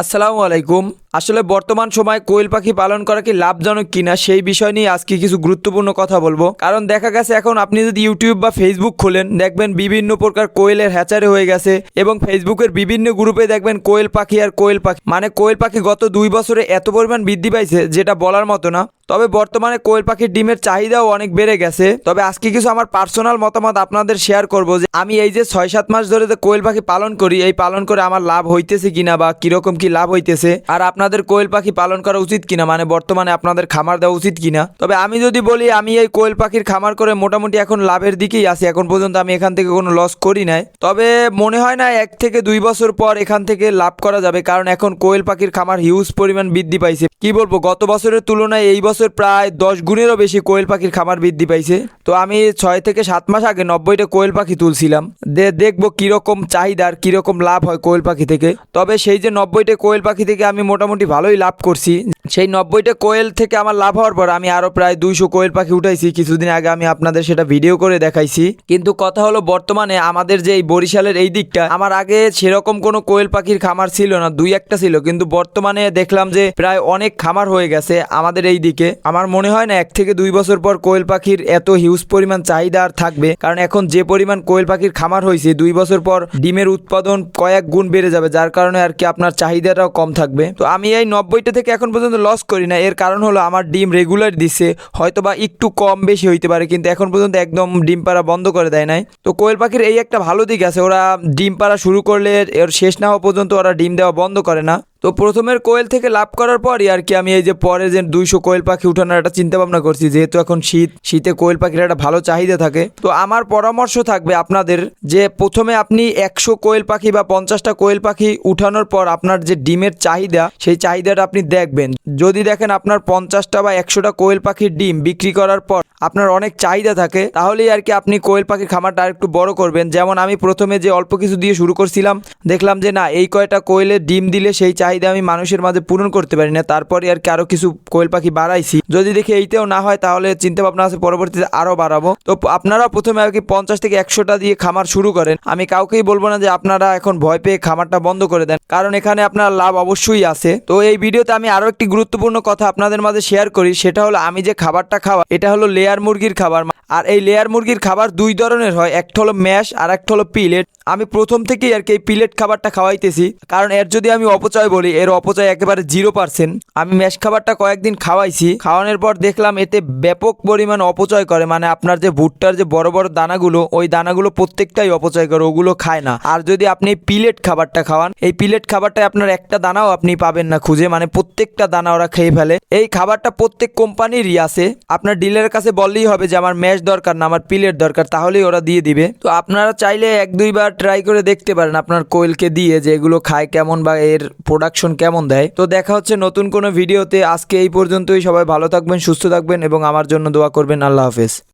আসসালামু আলাইকুম। আসলে বর্তমান সময়ে কোয়েল পাখি পালন করা কি লাভজনক কিনা সেই বিষয় নিয়ে আজকে কিছু গুরুত্বপূর্ণ কথা বলব। কারণ দেখা গেছে এখন আপনি যদি ইউটিউব বা ফেসবুক খোলেন, দেখবেন বিভিন্ন প্রকার কোয়েলের হ্যাচারে হয়ে গেছে এবং ফেসবুকের বিভিন্ন গ্রুপে দেখবেন কোয়েল পাখি আর কোয়েল পাখি। মানে কোয়েল পাখি গত দুই বছরে এত পরিমাণ বৃদ্ধি পাইছে যেটা বলার মতো না। তবে বর্তমানে কোয়েল পাখির ডিমের চাহিদাও অনেক বেড়ে গেছে। তবে আজকে কিছু আমার পার্সোনাল মতামত আপনাদের শেয়ার করব যে, আমি এই যে ছয় সাত মাস ধরে যে কোয়েল পাখি পালন করি, এই পালন করে আমার লাভ হইতেছে কিনা বা কীরকম কি লাভ হইতেছে? আর আপনাদের কোয়েল পাখি পালন করা উচিত কিনা? মানে বর্তমানে আপনাদের খামার দেওয়া উচিত কিনা? তবে আমি যদি বলি, আমি এই কোয়েল পাখির খামার করে মোটামুটি এখন লাভের দিকেই আছি। এখন পর্যন্ত আমি এখান থেকে কোনো লস করি নাই। তবে মনে হয় না এক থেকে দুই বছর পর এখান থেকে লাভ করা যাবে, কারণ এখন কোয়েল পাখির খামার হিউজ পরিমাণ বৃদ্ধি পাইছে। কি বলব, গত বছরের তুলনায় এই বছর প্রায় দশ গুণেরও বেশি কোয়েল পাখির খামার বৃদ্ধি পাইছে। তো আমি ছয় থেকে সাত মাস আগে নব্বইটা কোয়েল পাখি তুলছিলাম। দেখব কীরকম চাহিদার, কীরকম লাভ হয় কোয়েল পাখি থেকে। তবে সেই যে নব্বইটা কোয়েল পাখি থেকে আমি মোটামুটি ভালোই লাভ করছি। সেই নব্বইটা কোয়েল থেকে আমার লাভ হওয়ার পর আমি আরও প্রায় দুইশো কোয়েল পাখি উঠাইছি। কিছুদিন আগে আমি আপনাদের সেটা ভিডিও করে দেখাইছি। কিন্তু কথা হলো বর্তমানে আমাদের যে এই বরিশালের এই দিকটা, আমার আগে সেরকম কোনো কোয়েল পাখির খামার ছিল না, দুই একটা ছিল। কিন্তু বর্তমানে দেখলাম যে প্রায় অনেক খামার হয়ে গেছে আমাদের এই দিকে। আমার মনে হয় না, এক থেকে দুই বছর পর কোয়েল পাখির এত হিউজ পরিমাণ চাহিদা আর থাকবে। কারণ এখন যে পরিমাণ কোয়েল পাখির খামার হয়েছে, দুই বছর পর ডিমের উৎপাদন কয়েক গুণ বেড়ে যাবে, যার কারণে আর কি আপনার চাহিদাটাও কম থাকবে। তো আমি এই নব্বইটা থেকে এখন পর্যন্ত লস করি না এর কারণ হলো আমার ডিম রেগুলার দিছে হয়তো বা একটু কম বেশি হইতে পারে, কিন্তু এখন পর্যন্ত একদম ডিম পাড়া বন্ধ করে দেয় নাই। তো কোয়েল পাখির এই একটা ভালো দিক আছে, ওরা ডিম পাড়া শুরু করলে এর শেষ না হওয়া পর্যন্ত ওরা ডিম দেওয়া বন্ধ করে না। তো প্রথমের কোয়েল থেকে লাভ করার পরই আর কি আমি এই যে পরে যে দুইশো কোয়েল পাখি উঠানোর একটা চিন্তা ভাবনা করছি, যেহেতু এখন শীত, শীতে কোয়েল পাখির একটা ভালো চাহিদা থাকে। তো আমার পরামর্শ থাকবে আপনাদের যে প্রথমে আপনি একশো কোয়েল পাখি বা পঞ্চাশটা কোয়েল পাখি উঠানোর পর আপনার যে ডিমের চাহিদা, সেই চাহিদাটা আপনি দেখবেন। যদি দেখেন আপনার পঞ্চাশটা বা একশোটা কোয়েল পাখির ডিম বিক্রি করার পর আপনার অনেক চাহিদা থাকে, তাহলেই আর কি আপনি কোয়েল পাখির খামারটা আরেকটু বড় করবেন। যেমন আমি প্রথমে যে অল্প কিছু দিয়ে শুরু করছিলাম, দেখলাম যে না, এই কয়টা কোয়েলের ডিম দিলে সেই চাহিদা আমি মানুষের মাঝে পূরণ করতে পারি না, তারপরে আর কি আরও কিছু কোয়েল পাখি বাড়াইছি। যদি দেখি এইতেও না হয়, তাহলে চিন্তা ভাবনা আছে, পরবর্তীতে আরও বাড়াবো। তো আপনারা প্রথমে আর কি পঞ্চাশ থেকে একশোটা দিয়ে খামার শুরু করেন। আমি কাউকেই বলব না যে আপনারা এখন ভয় পেয়ে খামারটা বন্ধ করে দেন, কারণ এখানে আপনার লাভ অবশ্যই আছে। তো এই ভিডিওতে আমি আরও একটি গুরুত্বপূর্ণ কথা আপনাদের মাঝে শেয়ার করি, সেটা হলো আমি যে খাবারটা খাওয়া, এটা হলো লেয়ার মুরগির খাবার। আর এই লেয়ার মুরগির খাবার দুই ধরনের হয়, একটা হলো ম্যাশ আর একটা হলো পিলেট আমি প্রথম থেকেই আর কি এই পিলেট খাবারটা খাওয়াইতেছি, কারণ এর যদি আমি অপচয় বলি, এর অপচয় একেবারে জিরো পার্সেন্ট আমি ম্যাশ খাবারটা কয়েকদিন খাওয়াইছি। খাওয়ানোর পর দেখলাম এতে ব্যাপক পরিমাণ অপচয় করে মানে আপনার যে ভুট্টার যে বড় বড় দানাগুলো, ওই দানাগুলো প্রত্যেকটাই অপচয় করে, ওগুলো খায় না। আর যদি আপনি পিলেট খাবারটা খাওয়ান, এই পিলেট খাবারটা আপনার একটা দানাও আপনি পাবেন না খুঁজে মানে প্রত্যেকটা দানা ওরা খেয়ে ফেলে। এই খাবারটা প্রত্যেক কোম্পানিরই আছে। আপনার ডিলারের কাছে বললেই হবে যে, আমার ম্যাশ দরকার না, আমার পিলেট দরকার তাহলেই ওরা দিয়ে দিবে। তো আপনারা চাইলে এক দুইবার ট্রাই করে দেখতে পারেন, আপনার কোয়েলকে দিয়ে যে এগুলো খায় কেমন বা এর প্রোডাকশন কেমন দেয়? তো দেখা হচ্ছে নতুন কোনো ভিডিওতে আজকে এই পর্যন্তই। সবাই ভালো থাকবেন, সুস্থ থাকবেন এবং আমার জন্য দোয়া করবেন। আল্লাহ হাফেজ।